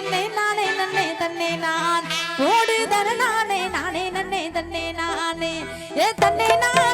தன்னை நானே நன்னே தன்னை நான். ஓடுதர நானே நானே நன்னே தன்னை நானே. ஏ தன்னை நான்.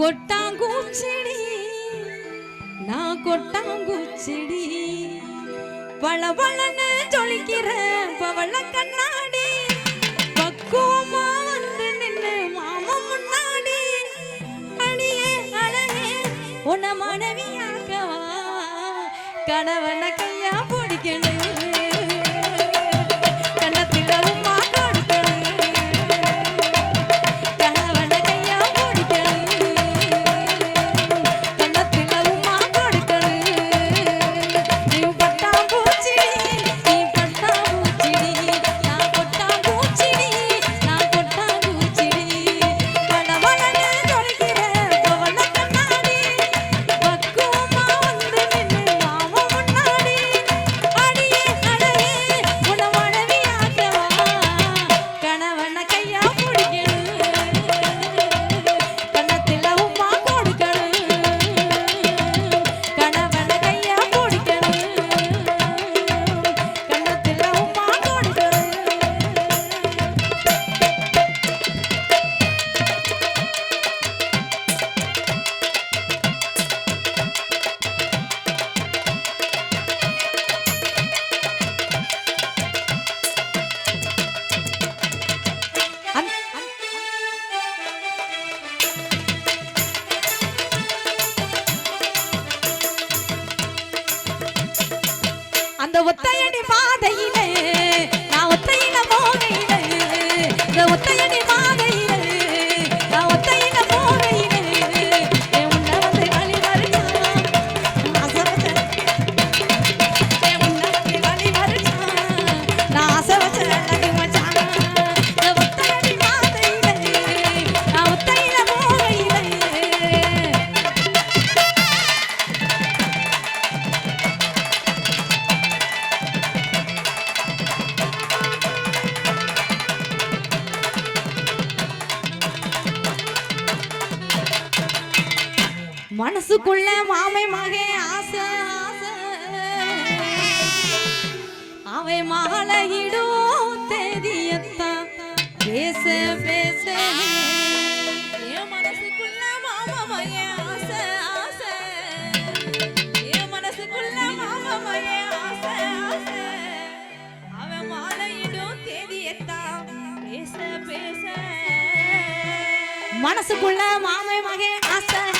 கொட்டாங்குச்சிடி நான் கொட்டாங்குச்சிடி வளவளன்னு ஜொலிக்கிற பவள கண்ணாடி. பக்குவமா வந்து நின்னு மாமா முன்னாடி. அடியே அழகே உன மனைவியாக்கவா? கணவன மனசுக்குள்ள மாமை மகே ஆசை அவை மாலையிடும் தெரியத்தான் பேச பேச. மனசுக்குள்ள மாமமைய ஆசை ஆசை. என் மனசுக்குள்ள மாமமைய ஆசை ஆசை. தெரியத்தான் பேச பேச. மனசுக்குள்ள மாமை மகே ஆசை.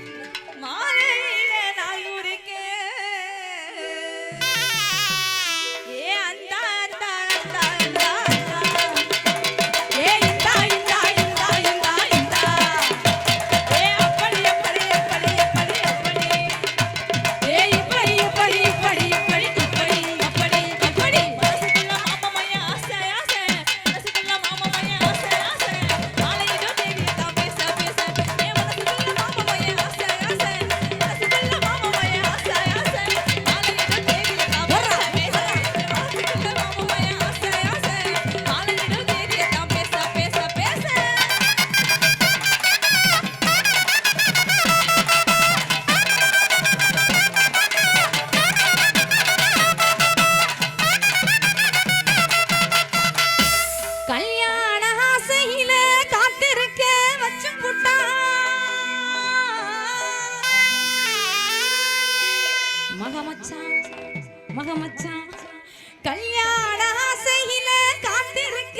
மகமச்சான். கல்யாண ஆசையில காத்திருக்க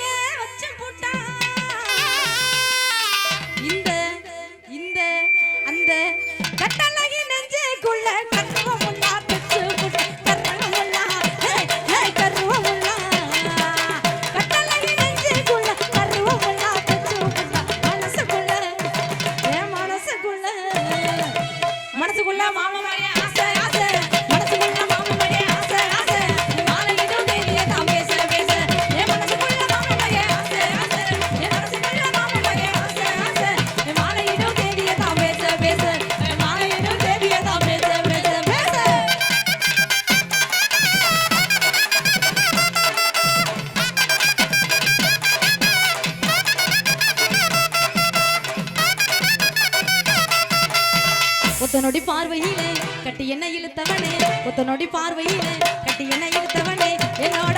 நொடி பார்வையிலே கட்டி என்ன இழுத்தவனே. ஒத்த நொடி பார்வையிலே கட்டி என்ன இழுத்தவனே. என்னோட